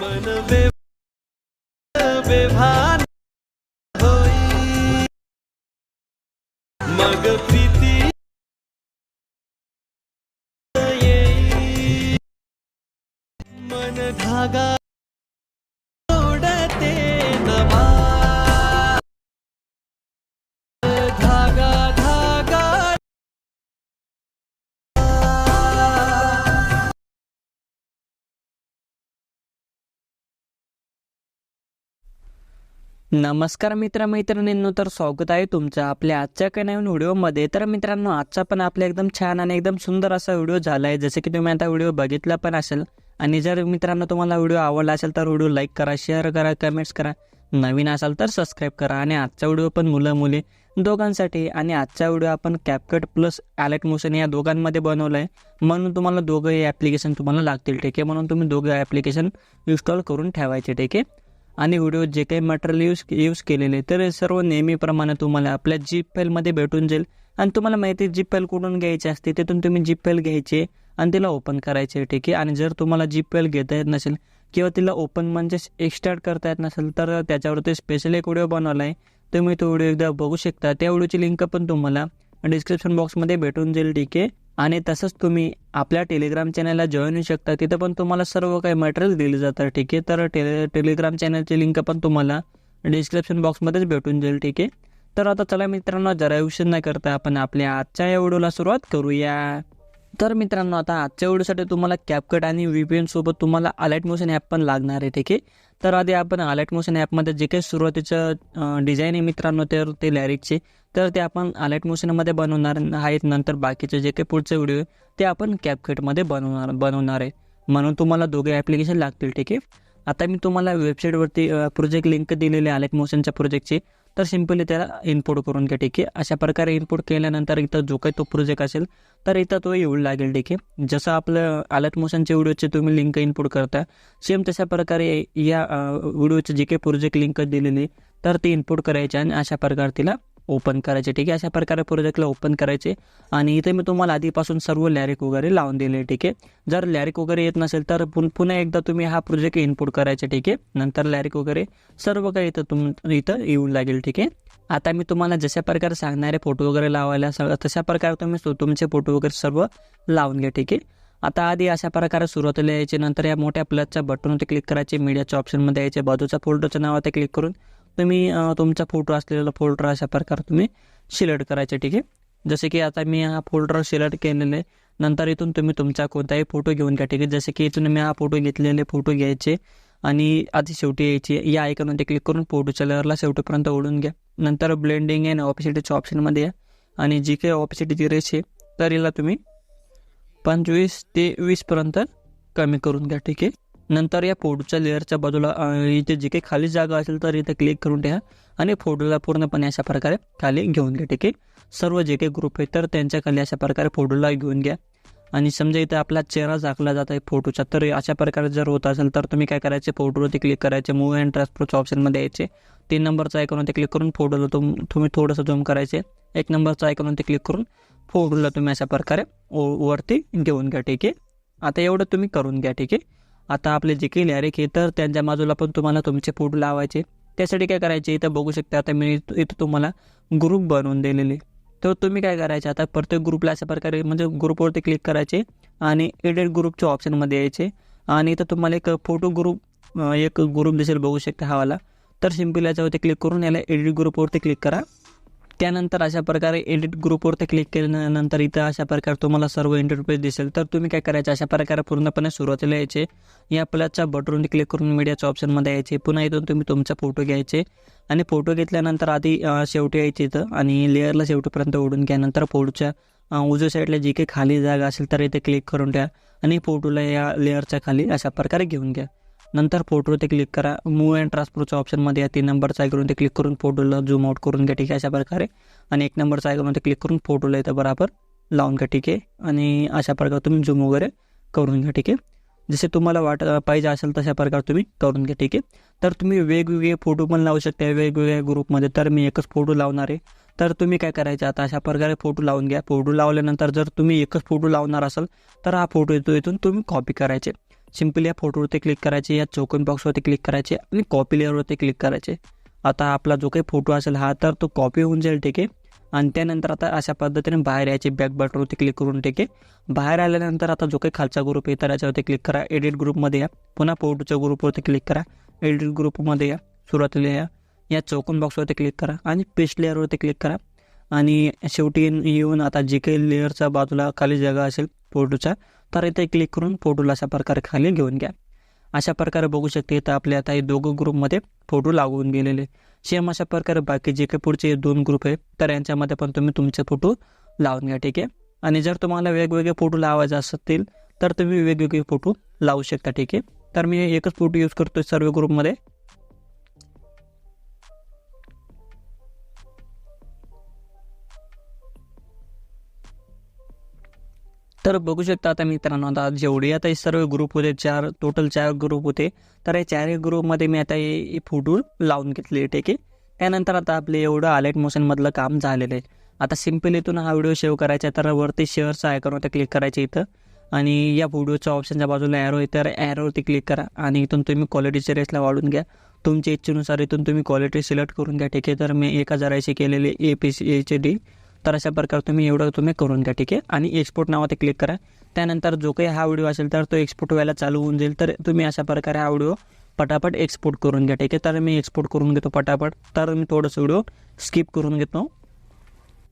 मन बे बेभान होई। मग प्रीती येई। मन धागा नमस्कार मित्र मैत्रिणींनो तर स्वागत आहे तुमचं आपल्या आजच्या काही नवीन व्हिडिओमध्ये. तर मित्रांनो आजचा पण आपला एकदम छान आणि एकदम सुंदर असा व्हिडिओ झाला आहे जसं की तुम्ही आता व्हिडिओ बघितला पण असेल आणि जर मित्रांनो तुम्हाला व्हिडिओ आवडला असेल तर व्हिडिओ लाईक करा शेअर करा कमेंट्स करा. नवीन असाल तर सबस्क्राईब करा आणि आजचा व्हिडिओ पण मुलं मुली दोघांसाठी आणि आजचा व्हिडिओ आपण कॅपकट प्लस ॲलेट मोशन या दोघांमध्ये बनवलं आहे म्हणून तुम्हाला दोघं हे ॲप्लिकेशन तुम्हाला लागतील ठीक आहे? म्हणून तुम्ही दोघं ॲप्लिकेशन इन्स्टॉल करून ठेवायचे ठीक आहे? आणि व्हिडिओ जे काही मटेरियल यूज यूज केलेले तर सर्व नेहमीप्रमाणे तुम्हाला आपल्या जीप फाईलमध्ये भेटून जाईल. आणि तुम्हाला माहिती आहे जीप फाईल कुठून घ्यायची असते तिथून तुम्ही जीप फाईल घ्यायची आणि तिला ओपन करायचे ठीक आहे? आणि जर तुम्हाला जीप फाईल घेता येत नसेल किंवा तिला ओपन म्हणजे एक्स्टार्ट करता येत नसेल तर त्याच्यावरती स्पेशल एक व्हिडिओ बनवला आहे. तुम्ही तो व्हिडिओ एकदा बघू शकता. त्या व्हिडिओची लिंक पण तुम्हाला डिस्क्रिप्शन बॉक्समध्ये भेटून जाईल ठीक आहे? आणि तसंच तुम्ही आपल्या टेलिग्राम चॅनलला जॉईन होऊ शकता. तिथं पण तुम्हाला सर्व काही मटेरियल दिलं जातं ठीक आहे? तर टेले टेलिग्राम चॅनलची लिंक पण तुम्हाला डिस्क्रिप्शन बॉक्समध्येच भेटून जाईल ठीक आहे? तर आता चला मित्रांनो जरा उशीर न करता आपण आपल्या आजच्या या व्हिडिओला सुरुवात करूया. तर मित्रांनो आता आजच्या व्हिडिओसाठी तुम्हाला कॅपकट आणि व्हीपीएन सोबत तुम्हाला अलर्ट मोशन ॲप पण लागणार आहे ठीक आहे? तर आधी आपण अलर्ट मोशन ॲपमध्ये जे काही सुरुवातीचं डिझाईन आहे मित्रांनो तर ते लॅरिकचे तर ते आपण अलर्ट मोशनमध्ये बनवणार आहेत. नंतर बाकीचे जे काही पुढचे व्हिडिओ ते आपण कॅपकटमध्ये बनवणार बनवणार आहे. म्हणून तुम्हाला दोघे ॲप्लिकेशन लागतील ठीक आहे? आता मी तुम्हाला वेबसाईटवरती प्रोजेक्ट लिंक दिलेली आहे अलर्ट मोशनच्या प्रोजेक्टची तर सिम्पली त्याला इनपुट करून घ्या ठीक. आहे अशा प्रकारे इनपुट केल्यानंतर इथं जो काही तो प्रोजेक्ट असेल तर इथं तो येऊ लागेल ठीक. आहे जसं आपलं अलर्ट मोशनचे व्हिडिओचे तुम्ही लिंक इनपुट करता सेम तशा प्रकारे या व्हिडिओचे जे काही प्रोजेक्ट लिंक दिलेली तर ती इनपुट करायचे आणि अशा प्रकारे तिला ओपन करायचे ठीक आहे? अशा प्रकारे प्रोजेक्टला ओपन करायचे. आणि इथे मी तुम्हाला आधीपासून सर्व लॅरिक वगैरे लावून दिले ठीक आहे? जर लॅरिक वगैरे येत नसेल तर पुन पुन्हा एकदा तुम्ही हा प्रोजेक्ट इनपुट करायचे ठीक आहे? नंतर लॅरिक वगैरे सर्व काही इथं तुम इथं येऊन लागेल ठीक आहे? आता मी तुम्हाला जशा प्रकारे सांगणारे फोटो वगैरे लावायला सगळं तशा प्रकारे तुम्ही सु- तुमचे फोटो वगैरे सर्व लावून घ्या ठीक आहे? आता आधी अशा प्रकारे सुरुवातीला यायचे नंतर या मोठ्या प्लसच्या बटनवरती क्लिक करायचे मीडियाच्या ऑप्शनमध्ये यायचे बाजूच्या फोल्डरच्या नावावर क्लिक करून तुम्ही तुमचा फोटो असलेला फोल्डर अशा प्रकारे तुम्ही सिलेक्ट करायचे ठीक आहे? जसे की आता मी हा फोल्डर सिलेक्ट केलेले नंतर इथून तुम्ही तुमचा कोणताही फोटो घेऊन घ्या ठीक आहे? जसे की इथून मी हा फोटो घेतलेले फोटो घ्यायचे आणि आधी शेवटी यायची. या आयकॉनवरती क्लिक करून फोटोच्या लेअरला शेवटीपर्यंत ओढून घ्या. नंतर ब्लेंडिंग अँड ऑपिसिटीच्या ऑप्शनमध्ये या. आणि जी काही ऑपिसिटीची रेस आहे तर हिला तुम्ही पंचवीस ते वीसपर्यंत कमी करून घ्या ठीक आहे? नंतर या फोटोच्या लेअरच्या बाजूला इथे जे काही खाली जागा असेल तर इथे क्लिक करून ठेवा आणि फोटोला पूर्णपणे अशा प्रकारे खाली घेऊन घ्या ठीक आहे? सर्व जे काही ग्रुप आहेत तर त्यांच्या खाली अशा प्रकारे फोटोला घेऊन घ्या. आणि समजा इथं आपला चेहरा झाकला जात आहे फोटोचा तर अशा प्रकारे जर होत असेल तर तुम्ही काय करायचे? फोटोवरती क्लिक करायचे मूव अँड ट्रान्सफरच्या ऑप्शनमध्ये यायचे. तीन नंबरचा आयकॉनवरती क्लिक करून फोटोला तुम तुम्ही थोडंसं झूम करायचे. एक नंबरचा आयकॉनवरती क्लिक करून फोटोला तुम्ही अशा प्रकारे वरती घेऊन घ्या ठीक आहे? आता एवढं तुम्ही करून घ्या ठीक आहे? आता आपले जे केले लॅरिक आहे तर त्यांच्या बाजूला पण तुम्हाला तुमचे फोटो लावायचे. त्यासाठी काय करायचे इथं बघू शकता आता मी इथं तुम्हाला ग्रुप बनवून दिलेले तर तुम्ही काय करायचे आता प्रत्येक ग्रुपला अशा प्रकारे म्हणजे ग्रुपवरती क्लिक करायचे आणि एडिट ग्रुपच्या ऑप्शनमध्ये यायचे. आणि इथं तुम्हाला एक फोटो ग्रुप एक ग्रुप दिसेल बघू शकता हवाला तर सिंपल याच्यावरती क्लिक करून याला एडिट ग्रुपवरती क्लिक करा. त्यानंतर अशा प्रकारे एडिट ग्रुपवरती क्लिक केल्यानंतर इथं अशा प्रकारे तुम्हाला सर्व इंटरफेस दिसेल. तर तुम्ही काय करायचं? अशा प्रकारे पूर्णपणे सुरुवातीला यायचे. या प्लसच्या बटनवरती क्लिक करून मीडियाच्या ऑप्शनमध्ये यायचे. पुन्हा इथून तुम्ही तुमचा फोटो घ्यायचे. आणि फोटो घेतल्यानंतर आधी शेवटी यायचे इथं. आणि लेअरला शेवटीपर्यंत ओढून घ्या नंतर फोटोच्या उजव्या साईडला जी काही खाली जागा असेल तर इथे क्लिक करून द्या. आणि फोटोला या लेअरच्या खाली अशा प्रकारे घेऊन घ्या. नंतर फोटोवरती क्लिक करा. मूव अँड ट्रान्सफरच्या ऑप्शनमध्ये या तीन नंबरचा ते क्लिक करून फोटोला झूम आउट करून घ्या. ठीक आहे? अशा प्रकारे. आणि एक नंबरचा ते क्लिक करून फोटोला इथं बरोबर लावून घ्या. ठीक आहे? आणि अशा प्रकारे तुम्ही झूम वगैरे करून घ्या. ठीक आहे? जसे तुम्हाला वाट पाहिजे असेल तशा प्रकारे तुम्ही करून घ्या. ठीक आहे? तर तुम्ही वेगवेगळे फोटो पण लावू शकता. वेगवेगळ्या ग्रुपमध्ये तर मी एकच फोटो लावणार आहे. तर तुम्ही काय करायचं? आता अशा प्रकारे फोटो लावून घ्या. फोटो लावल्यानंतर जर तुम्ही एकच फोटो लावणार असाल तर हा फोटो येतो इथून तुम्ही कॉपी करायचे. सिम्पली या फोटोवरती क्लिक करायचे या चौकन बॉक्सवरती क्लिक करायचे आणि कॉपी लेअरवरती क्लिक करायचे. आता आपला जो काही फोटो असेल हा तर तो कॉपी होऊन जाईल ठीक आहे? आणि त्यानंतर आता अशा पद्धतीने बाहेर यायचे बॅक बटनवरती क्लिक करून ठीक आहे? बाहेर आल्यानंतर आता जो काही खालचा ग्रुप आहे त्याच्यावरती क्लिक करा. एडिट ग्रुपमध्ये या. पुन्हा फोटोच्या ग्रुपवरती क्लिक करा. एडिट ग्रुपमध्ये या. सुरुवातीला या. या चौकन बॉक्सवरती क्लिक करा. आणि पेस्ट लेअरवरती क्लिक करा. आणि शेवटी येऊन आता जे काही लेअरच्या बाजूला खाली जागा असेल फोटोचा तर इथे क्लिक करून फोटोला अशा प्रकारे खाली घेऊन घ्या. अशा प्रकारे बघू शकते इथं आपले आता हे दोघं ग्रुपमध्ये फोटो लागून गेलेले सेम अशा प्रकारे बाकी जे काही पुढचे दोन ग्रुप आहे तर यांच्यामध्ये पण तुम्ही तुमचे फोटो लावून घ्या ठीक आहे? आणि जर तुम्हाला वेगवेगळे फोटो लावायचे असतील तर तुम्ही वेगवेगळे फोटो लावू शकता ठीक आहे? तर मी एकच फोटो यूज करतो सर्व ग्रुपमध्ये तर बघू शकता आता मित्रांनो आता जेवढे आता हे सर्व ग्रुप होते चार टोटल चार ग्रुप होते तर या चारही ग्रुपमध्ये मी आता हे फोटो लावून घेतले ठीक आहे? त्यानंतर आता आपले एवढं आलेट मोशनमधलं काम झालेलं आहे. आता सिंपल इथून हा व्हिडिओ सेव्ह करायचा तर वरती शेअरचा आयकॉनवरती क्लिक करायचे इथं. आणि या व्हिडिओच्या ऑप्शनच्या बाजूला ॲरो आहे तर ॲरोवरती क्लिक करा. आणि इथून तुम्ही क्वालिटी रेसला वाढून घ्या. तुमच्या इच्छेनुसार इथून तुम्ही क्वालिटी सिलेक्ट करून घ्या ठीक आहे? तर मी एक हजाराची केलेली A P C H D तर अशा प्रकारे तुम्ही एवढं तुम्ही करून घ्या ठीक आहे? आणि एक्सपोर्ट नावात क्लिक करा. त्यानंतर जो काही हा व्हिडिओ असेल तर तो एक्सपोर्ट व्हायला चालू होऊन जाईल. तर तुम्ही अशा प्रकारे हा व्हिडिओ पटापट एक्सपोर्ट करून घ्या ठीक आहे? तर मी एक्सपोर्ट करून घेतो पटापट. तर मी थोडंसं व्हिडिओ स्किप करून घेतो.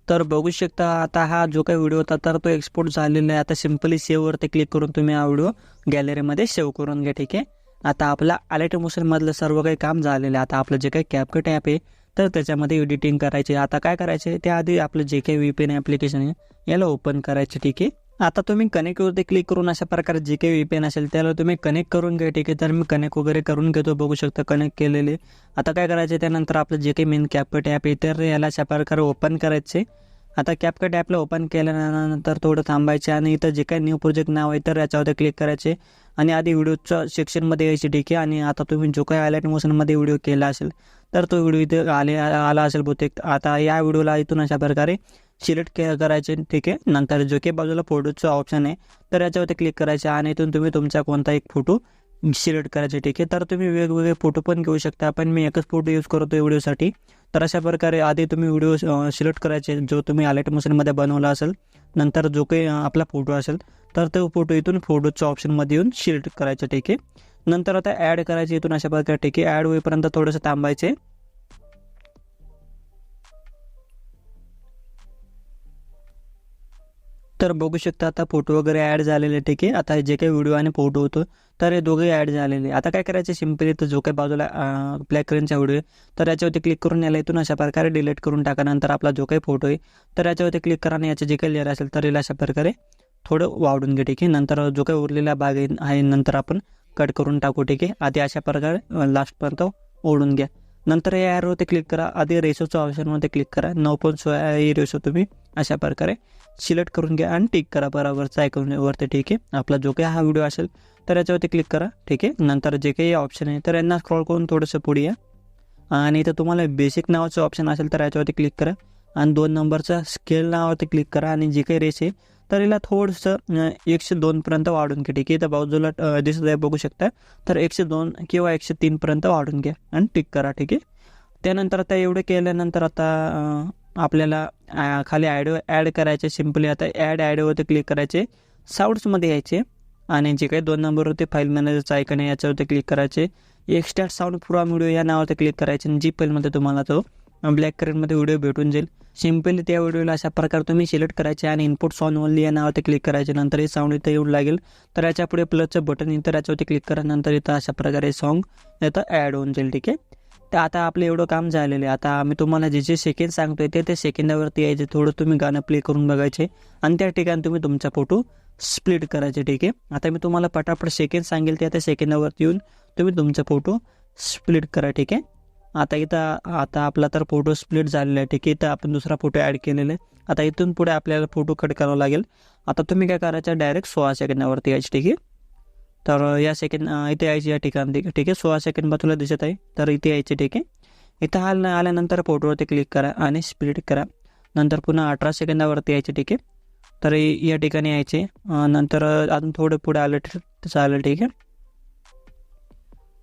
तर बघू शकता आता हा जो काही व्हिडिओ होता तर तो एक्सपोर्ट झालेला आहे. आता सिम्पली सेव्हवरती क्लिक करून तुम्ही हा व्हिडिओ गॅलरीमध्ये सेव्ह करून घ्या ठीक आहे? आता आपला अलेट मोशनमधलं सर्व काही काम झालेलं आहे. आता आपलं जे काही कॅपकट ॲप आहे तर त्याच्यामध्ये एडिटिंग करायचे. आता काय करायचे? त्याआधी आपलं जे काही व्ही पेन ॲप्लिकेशन आहे याला ओपन करायचे ठीक आहे? आता तुम्ही कनेक्टवरती क्लिक करून अशा प्रकारे जे काही व्ही पेन असेल त्याला तुम्ही कनेक्ट करून घ्या ठीक आहे? तर मी कनेक्ट वगैरे करून घेतो बघू शकता कनेक्ट केलेले. आता काय करायचे? त्यानंतर आपलं जे काही मेन कॅपेट ॲप आहे तर याला अशा प्रकारे ओपन करायचे. आता कॅपकट ॲपला ओपन केल्यानंतर थोडं थांबायचे आणि इथं जे काही न्यू प्रोजेक्ट नाव आहे तर याच्यावरती क्लिक करायचे. आणि आधी व्हिडिओच्या सेक्शनमध्ये यायचे ठीक आहे. आणि आता तुम्ही जो काही हायलाईट मोशनमध्ये व्हिडिओ केला असेल तर तो व्हिडिओ इथे आले आला असेल बहुतेक. आता या व्हिडिओला इथून अशा प्रकारे सिलेक्ट के करायचे ठीक आहे. नंतर जो काही बाजूला फोटोचं ऑप्शन आहे तर याच्यावरती क्लिक करायचे. आणि इथून तुम्ही तुमचा कोणता एक फोटो सिलेक्ट करायचे ठीक आहे. तर तुम्ही वेगवेगळे फोटो पण घेऊ शकता. पण मी एकच फोटो यूज करतो व्हिडिओसाठी तर अशा प्रकारे आधी तुम्ही व्हिडिओ सिलेक्ट करायचे जो तुम्ही आलेट मशीनमध्ये बनवला असेल नंतर जो काही आपला फोटो असेल तर तो फोटो इथून फोटोच्या ऑप्शनमध्ये येऊन सिलेक्ट करायचं ठीक आहे. नंतर आता ॲड करायचे इथून अशा प्रकारे ठीक आहे. ॲड होईपर्यंत थोडंसं थांबायचे. तर बघू शकता आता फोटो वगैरे ॲड झालेले ठीक आहे. आता जे काही व्हिडिओ आणि फोटो होतो तर हे दोघे ॲड झालेले. आता काय करायचं सिम्पली तर जो काही बाजूला ब्लॅक कलरचा व्हिडिओ आहे तर याच्यावरती क्लिक करून याला इथून अशा प्रकारे डिलीट करून टाका. नंतर आपला जो काही फोटो आहे तर याच्यावरती क्लिक करा आणि याचे जे काही लेअर असेल तर याला अशा प्रकारे थोडं वाढून घे ठीक आहे. नंतर जो काही उरलेला भाग आहे आहे नंतर आपण कट करून टाकू ठीक आहे. आधी अशा प्रकारे लास्टपर्यंत ओढून घ्या. नंतर या ॲरोवरती क्लिक करा. आधी रेशोच्या ऑप्शनमध्ये क्लिक करा. नऊ पॉईंट सोळा ही रेशो तुम्ही अशा प्रकारे सिलेक्ट करून घ्या आणि टिक करा बरोबरचा आयकॉनवरती ठीक आहे? आपला जो काही हा व्हिडिओ असेल तर याच्यावरती क्लिक करा ठीक आहे? नंतर जे काही ऑप्शन आहे तर यांना स्क्रॉल करून थोडंसं पुढे या. आणि इथं तुम्हाला बेसिक नावाचं ऑप्शन असेल तर याच्यावरती क्लिक करा. आणि दोन नंबरचा स्केल नावावरती क्लिक करा. आणि जे काही रेस आहे तर याला थोडंसं एकशे दोनपर्यंत वाढून घ्या ठीक आहे? तर बाजूला दिसत आहे बघू शकता. तर एकशे दोन किंवा एकशे तीनपर्यंत वाढून घ्या आणि टिक करा. ठीक आहे? त्यानंतर आता एवढं केल्यानंतर आता आपल्याला खाली ॲडो ॲड करायचे सिम्पली आता ॲड ॲडोवरती क्लिक करायचे साऊंड्समध्ये यायचे आणि जे काही दोन नंबर होते फाईल मॅनेजरचं ऐकणं याच्यावरती क्लिक करायचे. एक्स्ट्रा साऊंड पुरा व्हिडिओ या नावावरती क्लिक करायचे आणि जी फाईलमध्ये तुम्हाला तो ब्लॅक कलरमध्ये व्हिडिओ भेटून जाईल. सिम्पली त्या व्हिडिओला अशा प्रकारे तुम्ही सिलेक्ट करायचे आणि इनपुट साऊंड ओनली या नावावरती क्लिक करायचे नंतर हे साऊंड इथं येऊ लागेल. तर याच्यापुढे प्लसचं बटन इथं याच्यावरती क्लिक करा नंतर इथं अशा प्रकारे सॉन्ग इथं ॲड होऊन जाईल ठीक आहे? तर आता आपलं एवढं काम झालेलं आहे. आता आम्ही तुम्हाला जे जे सेकंड सांगतोय ते ते सेकंदावरती यायचे. थोडं तुम्ही गाणं प्ले करून बघायचे. आणि त्या ठिकाणी तुम्ही तुमचा फोटो स्प्लिट करायचे ठीक आहे? आता मी तुम्हाला पटापट सेकंड सांगेल त्या त्या सेकंदावरती येऊन तुम्ही तुमचा फोटो स्प्लिट करा ठीक आहे? आता इथं आता आपला तर फोटो स्प्लिट झालेला आहे. ठीक आहे इथं आपण दुसरा फोटो ॲड केलेला आहे. आता इथून पुढे आपल्याला फोटो कट करावा लागेल. आता तुम्ही काय करायचं डायरेक्ट सोळा सेकंदावरती यायचे ठीक आहे? तर या सेकंड इथे यायची या ठिकाणी ठीक आहे? सोळा सेकंड बाजूला दिसत आहे. तर इथे यायचे ठीक आहे? इथं आलं आल्यानंतर फोटोवरती क्लिक करा आणि स्प्लिट करा. नंतर पुन्हा अठरा सेकंदावरती यायचे ठीक आहे? तर या ठिकाणी यायचे. नंतर अजून थोडं पुढे आलं चालेल ठीक आहे?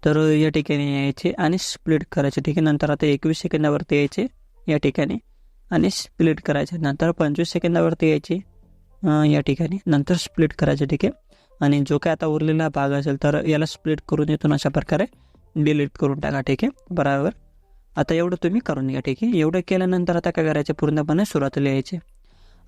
तर या ठिकाणी यायचे आणि स्प्लिट करायचे. ठीक आहे नंतर आता एकवीस सेकंदावरती यायचे या ठिकाणी आणि स्प्लिट करायचे. नंतर पंचवीस सेकंदावरती यायचे या ठिकाणी. नंतर स्प्लिट करायचे ठीक आहे. आणि जो काय आता उरलेला भाग असेल तर याला स्प्लिट करून इथून अशा प्रकारे डिलीट करून टाका ठीक आहे. बरोबर? आता एवढं तुम्ही करून घ्या ठीक आहे. एवढं केल्यानंतर आता काय करायचे? पूर्णपणे सुरुवातीला यायचे.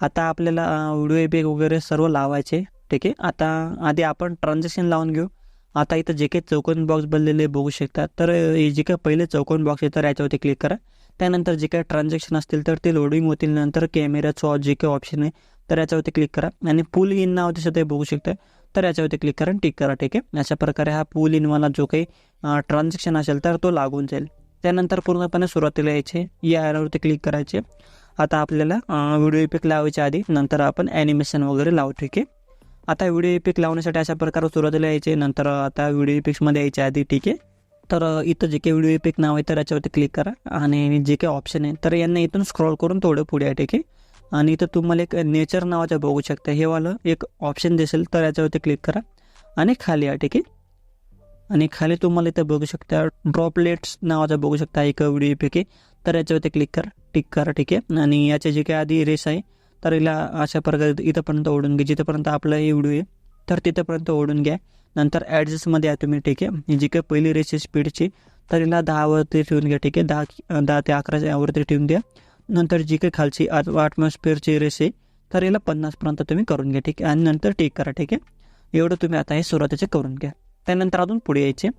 आता आपल्याला व्हिडिओ बेग वगैरे सर्व लावायचे ठीक आहे. आता आधी आपण ट्रान्झॅक्शन लावून घेऊ. आता इथं जे काही चौकोन बॉक्स बनलेले बघू शकतात तर हे जे काही पहिले चौकोन बॉक्स आहे तर याच्यावरती क्लिक करा. त्यानंतर जे काही ट्रान्झॅक्शन असतील तर ते लोडिंग होतील. नंतर कॅमेऱ्याचं जे काही ऑप्शन आहे तर याच्यावरती क्लिक करा. आणि पूल इन नाव दिसत आहे बघू शकता. तर याच्यावरती क्लिक करा आणि टिक करा ठीक आहे? अशा प्रकारे हा पूल इनवाला जो काही ट्रान्झॅक्शन असेल तर तो लागून जाईल. त्यानंतर पूर्णपणे सुरुवातीला यायचे. या ॲरोवरती क्लिक करायचे. आता आपल्याला व्हिडिओ इफेक्ट लावायच्या आधी नंतर आपण ॲनिमेशन वगैरे लावू ठीक आहे? आता व्हिडिओ इफेक्ट लावण्यासाठी अशा प्रकारे सुरुवातीला यायचे नंतर आता व्हिडिओ इफेक्ट्समध्ये यायच्या आधी ठीक आहे. तर इथं जे काही व्हिडिओ इफेक्ट नाव आहे तर याच्यावरती क्लिक करा. आणि जे काही ऑप्शन आहे तर यांना इथून स्क्रॉल करून थोडं पुढे आहे ठीक आहे. आणि इथं तुम्हाला एक नेचर नावाचं बघू शकता. हे वालं एक ऑप्शन दिसेल तर याच्यावरती क्लिक करा. आणि खाली आहे ठीक आहे. आणि खाली तुम्हाला इथं बघू शकता ड्रॉपलेट्स नावाचं बघू शकता एक व्हिडिओ इफेक्ट आहे. तर याच्यावरती क्लिक करा टिक करा ठीक आहे. आणि याचे जे काही आधी रेस आहे तर हिला अशा प्रकारे इथंपर्यंत ओढून घ्या जिथंपर्यंत आपलं हे व्हिडिओ आहे तर तिथंपर्यंत ओढून घ्या. नंतर ॲडजस्टमध्ये या तुम्ही ठीक आहे? जी काही पहिली रेस आहे स्पीडची तर हिला दहावरती ठेवून घ्या ठीक आहे? दहा दहा ते अकराच्या यावरती ठेवून द्या. नंतर जी काही खालची ॲटमॉस्फिअरची रेस आहे तर याला पन्नासपर्यंत तुम्ही करून घ्या ठीक आहे? आणि नंतर टेक करा ठीक आहे? एवढं तुम्ही आता हे सुरुवातीचे करून घ्या. त्यानंतर अजून पुढे यायचे.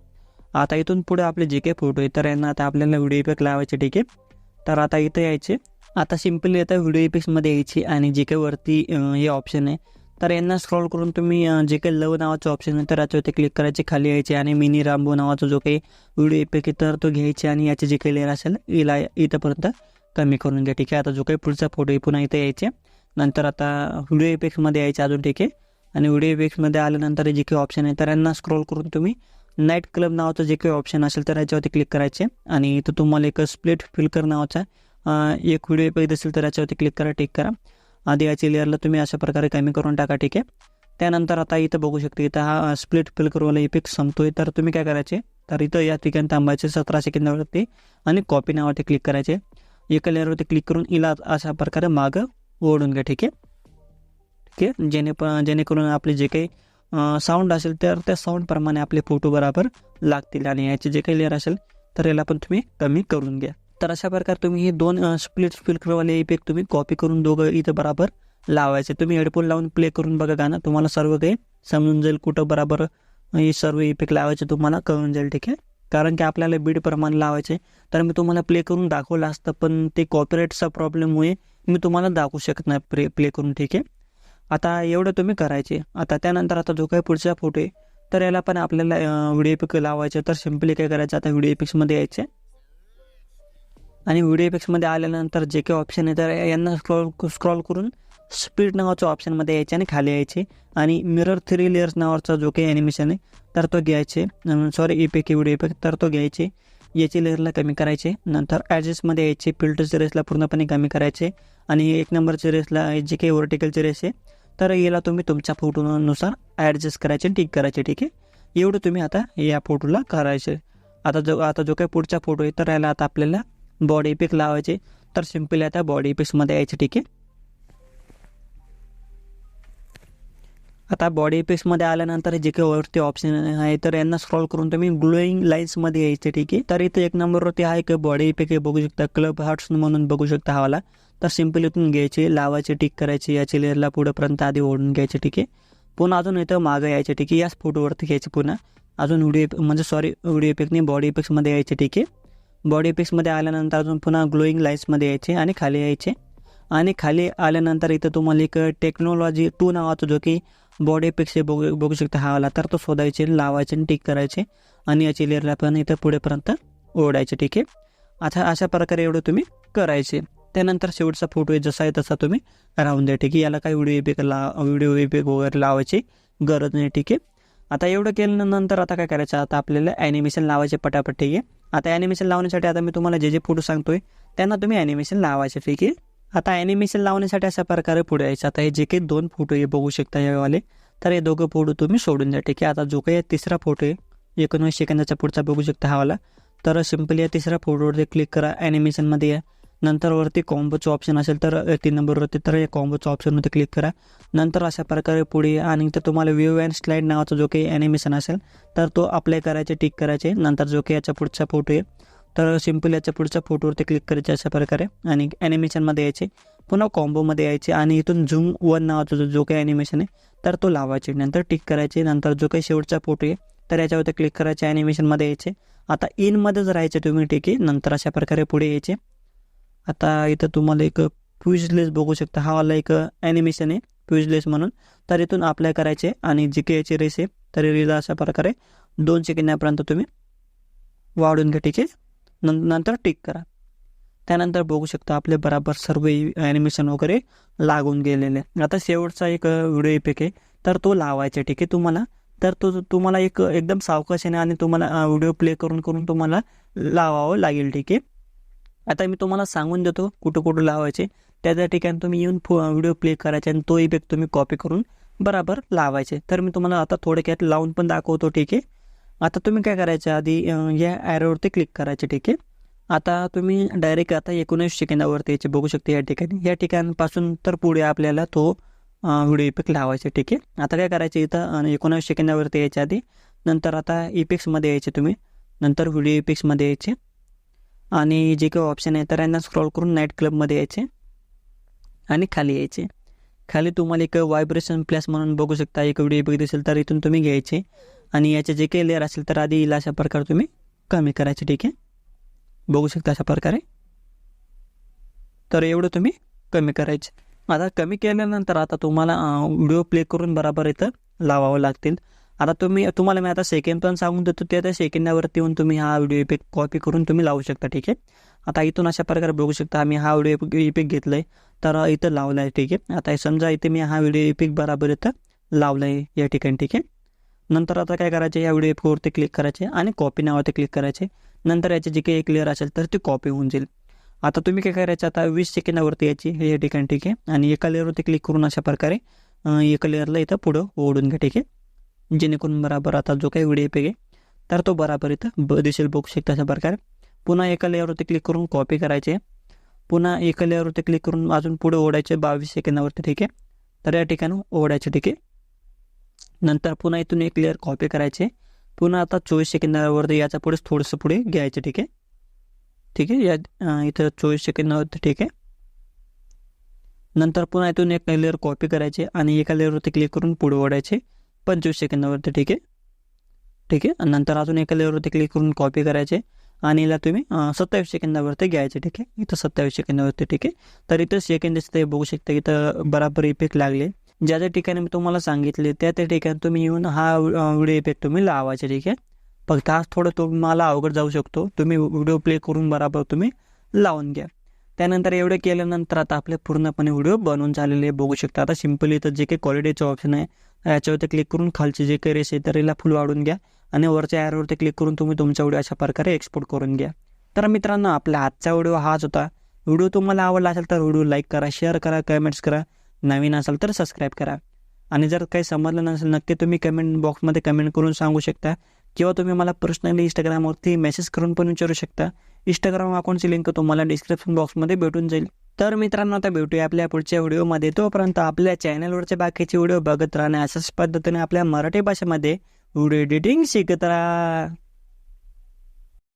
आता इथून पुढे आपले जे काही फोटो आहे तर यांना आता आपल्याला व्हिडिओ पॅक लावायचे ठीक आहे? तर आता इथं यायचे. आता सिम्पली आता व्हिडिओ इफेक्ट्समध्ये यायची आणि जे काही वरती हे ऑप्शन आहे. तर यांना स्क्रॉल करून तुम्ही जे काही लव नावाचं ऑप्शन आहे तर याच्यावरती क्लिक करायचे खाली यायचे आणि मिनी रामबो नावाचा जो काही व्हिडिओ इफेक्ट आहे तर तो घ्यायचे आणि याचे जे काही लेअर असेल इला इथंपर्यंत कमी करून घ्या. ठीक आहे? आता जो काही पुढचा फोटो आहे पुन्हा इथे यायचे. नंतर आता व्हिडिओ इफेक्ट्समध्ये यायचे अजून ठीक आहे? आणि व्हिडिओ इफेक्ट्समध्ये आल्यानंतर जे काही ऑप्शन आहे तर यांना स्क्रॉल करून तुम्ही नाईट क्लब नावाचं जे काही ऑप्शन असेल तर याच्यावरती क्लिक करायचे. आणि इथं तुम्हाला एक स्प्लिट फिल्कर नावाचा आहे एक व्हिडिओ इफेक्ट असेल तर याच्यावरती क्लिक करा टिक करा. आधी याची लेअरला तुम्ही अशा प्रकारे कमी करून टाका ठीक आहे. त्यानंतर आता इथं बघू शकता इथं हा स्प्लिट फिल्करवाला इफेक्ट संपतोय. तर तुम्ही काय करायचे? तर इथं या ठिकाणी थांबायचे सतरा सेकंदावरती आणि कॉपी नावावरती क्लिक करायचे. एका लेअरवरती क्लिक करून इला अशा प्रकारे मागं ओढून घ्या ठीक आहे. ठीक आहे? जेणे जेणेकरून आपले जे काही साऊंड असेल तर त्या साऊंडप्रमाणे आपले फोटो बरोबर लागतील आणि याचे जे काही लेअर असेल तर याला पण तुम्ही कमी करून घ्या. तर अशा प्रकारे तुम्ही हे दोन स्प्लिट फिल्करवाले इफेक्ट तुम्ही कॉपी करून दोघं इथं बरोबर लावायचे. तुम्ही हेडफोन लावून प्ले करून बघा गाणं. तुम्हाला सर्व काही समजून जाईल कुठं बरोबर हे सर्व इफेक्ट लावायचे तुम्हाला कळून जाईल ठीक आहे? कारण की आपल्याला बीडप्रमाणे लावायचे. तर मी तुम्हाला प्ले करून दाखवलं असतं पण ते कॉपीराईटचा प्रॉब्लेममुळे मी तुम्हाला दाखवू शकत नाही प्ले प्ले करून ठीक आहे? आता एवढं तुम्ही करायचे. आता त्यानंतर आता जो काही पुढचा फोटो आहे तर याला पण आपल्याला व्हिडिओ इफेक्ट लावायचे. तर सिम्पली काय करायचं? आता व्हिडिओ इफेक्ट्समध्ये यायचे. आणि व्हिडिओ इफेक्ट्समध्ये आल्यानंतर जे काही ऑप्शन आहे तर यांना स्क्रॉल स्क्रॉल करून स्पीड नावाच्या ऑप्शनमध्ये यायचे आणि खाली यायचे. आणि मिरर थ्री लेअर्स नावाचा जो काही ॲनिमेशन आहे तर तो घ्यायचे. सॉरी इफेक्ट व्हिडिओ इफेक्ट तर तो घ्यायचे. याची लेअरला कमी करायचे. नंतर ॲडजस्टमध्ये यायचे. फिल्टरच्या रेसला पूर्णपणे कमी करायचे. आणि एक नंबरच्या रेसला जे काही व्हर्टिकलचे रेस आहे तर याला तुम्ही तुमच्या फोटोनुसार ॲडजस्ट करायचे टिक करायचे ठीक आहे? एवढं तुम्ही आता या फोटोला करायचे. आता जो आता जो काही पुढचा फोटो आहे तर याला आता आपल्याला बॉडी इफेक्ट लावायचे. तर सिंपल आता बॉडी इफेक्ट्समध्ये यायचे ठीक आहे? आता बॉडी इफेक्ट्समध्ये आल्यानंतर जे काही वरती ऑप्शन आहे तर यांना स्क्रॉल करून तुम्ही ग्लोईंग लाईन्समध्ये यायचे ठीक आहे? तर इथं एक नंबरवरती आहे की बॉडी इफेक्ट हे बघू शकता क्लब हार्ट्स म्हणून बघू शकता हवाला तर सिंपल इथून घ्यायचे लावायचे टिक करायचे याची लेअरला पुढेपर्यंत आधी ओढून घ्यायचे ठीक आहे? पुन्हा अजून इथं मागं यायचे ठीक आहे? याच फोटोवरती घ्यायचे पुन्हा. अजून व्हिडिओ म्हणजे सॉरी व्हिडिओ इफेक्टने बॉडी इफेक्ट्समध्ये यायचे ठीक आहे? बॉडी पिक्समध्ये आल्यानंतर अजून पुन्हा ग्लोईंग लाईट्समध्ये यायचे आणि खाली यायचे. आणि खाली आल्यानंतर इथं तुम्हाला एक टेक्नॉलॉजी टू नावाचा जो की बॉडी पिक्स बघू बघू शकता हा आला तर तो शोधायचे लावायचे आणि टिक करायचे. आणि याची लेअरला पण इथं पुढेपर्यंत ओढायचे ठीक आहे? आता अशा प्रकारे एवढं तुम्ही करायचे. त्यानंतर शेवटचा फोटो आहे जसा आहे तसा तुम्ही राहून द्या ठीक आहे? याला काही व्हिडिओ इफेक्ट ला व्हिडिओ इफेक्ट वगैरे लावायची गरज नाही ठीक आहे? आता एवढं केल्यानंतर आता काय करायचं? आता आपल्याला ॲनिमेशन लावायचे पटापट ठीक आहे? आता ॲनिमेशन लावण्यासाठी आता मी तुम्हाला जे जे फोटो सांगतोय त्यांना तुम्ही ॲनिमेशन लावायचे ठीक आहे आता ॲनिमेशन लावण्यासाठी अशा प्रकारे पुढे यायचं. आता हे जे काही दोन फोटो हे बघू शकता यावाले. तर हे दोघं फोटो तुम्ही सोडून द्या. ठीक आहे? आता जो काही तिसरा फोटो आहे एकोणवीस सेकंदाचा पुढचा बघू शकता हा वाला. तर सिम्पली या तिसऱ्या फोटोवरती क्लिक करा ॲनिमेशनमध्ये या. नंतर वरती कॉम्बोचं ऑप्शन असेल तर तीन नंबरवरती तर या कॉम्बोचं ऑप्शनवरती क्लिक करा. नंतर अशा प्रकारे पुढे आणि तर तुम्हाला व्यू अँड स्लाईड नावाचा जो काही ॲनिमेशन असेल तर तो अप्लाय करायचे टिक करायचे. नंतर जो काही याच्या पुढचा फोटो आहे तर सिंपल याच्या पुढच्या फोटोवरती क्लिक करायचे अशा प्रकारे आणि ॲनिमेशनमध्ये यायचे. पुन्हा कॉम्बोमध्ये यायचे आणि इथून झूम वन नावाचा जो- जो काही ॲनिमेशन आहे तर तो लावायचे. नंतर टिक करायचे. नंतर जो काही शेवटचा फोटो आहे तर याच्यावरती क्लिक करायचे ॲनिमेशनमध्ये यायचे. आता इनमध्येच राहायचे तुम्ही ठीक आहे नंतर अशा प्रकारे पुढे यायचे. आता इथं तुम्हाला एक फ्युजलेस बघू शकता. हा वाला एक ॲनिमेशन आहे फ्युजलेस म्हणून. तर इथून अप्लाय करायचे आणि जी के याची रेस आहे. तर रेला अशा प्रकारे दोन सेकंदापर्यंत तुम्ही वाढून घ्या ठीक आहे? नंतर टिक करा. त्यानंतर बघू शकता आपले बराबर सर्व ॲनिमेशन वगैरे लागून गेलेले आता शेवटचा एक व्हिडिओ इफेक्ट आहे. तर तो लावायचा ठीक आहे तुम्हाला? तर तो तुम्हाला एक एकदम सावकाशाने आणि तुम्हाला व्हिडिओ प्ले करून करून तुम्हाला लावावं लागेल ठीक आहे? आता मी तुम्हाला सांगून देतो कुठं कुठं लावायचे. त्या त्या ठिकाणी तुम्ही येऊन फो व्हिडिओ प्ले करायचे आणि तो इफेक्ट तुम्ही कॉपी करून बराबर लावायचे. तर मी तुम्हाला आता थोडक्यात लावून पण दाखवतो ठीक आहे? आता तुम्ही काय करायचं? आधी या ॲरोवरती क्लिक करायचे ठीक आहे? आता तुम्ही डायरेक्ट आता एकोणीस सेकंदावरती याचे बघू शकता या ठिकाणी. या ठिकाणपासून तर पुढे आपल्याला तो व्हिडिओ इफेक्ट लावायचे ठीक आहे? आता काय करायचे इथं? एकोणावीस एकोणीस सेकंदावरती यायच्या आधी. नंतर आता इफेक्ट्समध्ये यायचे तुम्ही. नंतर व्हिडिओ इफेक्ट्समध्ये यायचे. आणि जे काही ऑप्शन आहे तर यांना स्क्रॉल करून नाईट क्लबमध्ये यायचे आणि खाली यायचे. खाली तुम्हाला एक व्हायब्रेशन प्लस म्हणून बघू शकता एक व्हिडिओ बघित असेल तर इथून तुम्ही घ्यायचे. आणि याचे जे काही लेअर असेल तर आधी येईल अशा प्रकारे तुम्ही कमी करायचे ठीक आहे? बघू शकता अशा प्रकारे. तर एवढं तुम्ही कमी करायचे. आता कमी केल्यानंतर आता तुम्हाला व्हिडिओ प्ले करून बराबर इथं लावावं लागतील. आता तुम्ही तुम्हाला मी आता सेकंड पण सांगून देतो त्या त्या सेकंदावरती येऊन तुम्ही हा व्हिडिओ इफेक्ट कॉपी करून तुम्ही लावू शकता ठीक आहे? आता इथून अशा प्रकारे बघू शकता आम्ही हा व्हिडिओ इफेक्ट घेतला आहे तर इथं लावला आहे ठीक आहे? आता समजा इथे मी हा व्हिडिओ इफेक्ट बराबर इथं लावला आहे या ठिकाणी ठीक आहे? नंतर आता काय करायचे या व्हिडिओ इफेक्टवरती क्लिक करायचे आणि कॉपी नावावरती क्लिक करायचे. नंतर याचे जे काही एक लेअर असेल तर ती कॉपी होऊन जाईल. आता तुम्ही काय करायचं आता वीस सेकंदावरती यायची हे या ठिकाणी ठीक आहे? आणि एका लेअरवरती क्लिक करून अशा प्रकारे एका लेअरला इथं पुढं ओढून घ्या ठीक आहे? जेणेकरून बराबर आता जो काही व्हिडिओ इफेक्ट आहे तर तो बराबर इथं ब दिसेल बघू शकता अशा प्रकारे. पुन्हा एका लेअरवरती क्लिक करून कॉपी करायचे. पुन्हा एका लेअरवरती क्लिक करून अजून पुढे ओढायचे बावीस सेकंदावरती ठीक आहे? तर या ठिकाणी ओढायचे ठीक आहे? नंतर पुन्हा इथून एक लेअर कॉपी करायचे. पुन्हा आता चोवीस सेकंदावरती याच्या पुढेच थोडंसं पुढे घ्यायचं ठीक आहे? ठीक आहे? या इथं चोवीस सेकंदावरती ठीक आहे? नंतर पुन्हा इथून एक लेअर कॉपी करायचे आणि एका लेअरवरती क्लिक करून पुढे ओढायचे. पंचवीस सेकंदावरती ठीक आहे. ठीक आहे. नंतर अजून एका लेअरवरती क्लिक करून कॉपी करायचे. आणि याला तुम्ही सत्तावीस सेकंदावरती घ्यायचे ठीक आहे. इथं सत्तावीस सेकंदावरती ठीक आहे. तर इथं सेकंद दिसते बघू शकता इथं बराबर इफेक्ट लागले. ज्या ज्या ठिकाणी मी तुम्हाला सांगितले त्या त्या ठिकाणी तुम्ही येऊन हा व्हिडिओ इफेक्ट तुम्ही लावायचे ठीक आहे. फक्त आज थोडं तुम्हाला अवघड जाऊ शकतो. तुम्ही व्हिडिओ प्ले करून बराबर तुम्ही लावून घ्या. त्यानंतर एवढं केल्यानंतर आता आपले पूर्णपणे व्हिडिओ बनवून झालेले बघू शकता आता सिम्पली इथं जे काही क्वालिटीचं ऑप्शन आहे याच्यावरती क्लिक करून खालचे जे काही रेस आहे तर याला फुल वाढून घ्या. आणि वरच्या ॲरवरती क्लिक करून तुम्ही तुमचा व्हिडिओ अशा प्रकारे एक्सपोर्ट करून घ्या. तर मित्रांनो आपला आजचा व्हिडिओ हाच होता. व्हिडिओ तुम्हाला आवडला असेल तर व्हिडिओ लाईक करा शेअर करा कमेंट्स करा. नवीन असाल तर सबस्क्राईब करा. आणि जर काही समजलं नसेल नक्की तुम्ही कमेंट बॉक्समध्ये कमेंट करून सांगू शकता. किंवा तुम्ही मला पर्सनली इंस्टाग्रामवरती मेसेज करून पण विचारू शकता. इंस्टाग्राम अकाउंटची लिंक तुम्हाला डिस्क्रिप्शन बॉक्समध्ये भेटून जाईल. तर मित्रांनो आता भेटूया आपल्या पुढच्या व्हिडिओमध्ये. तोपर्यंत आपल्या चॅनलवरचे बाकीचे व्हिडिओ बघत राहणे अशाच पद्धतीने आपल्या मराठी भाषेमध्ये व्हिडिओ एडिटिंग शिकत राहा.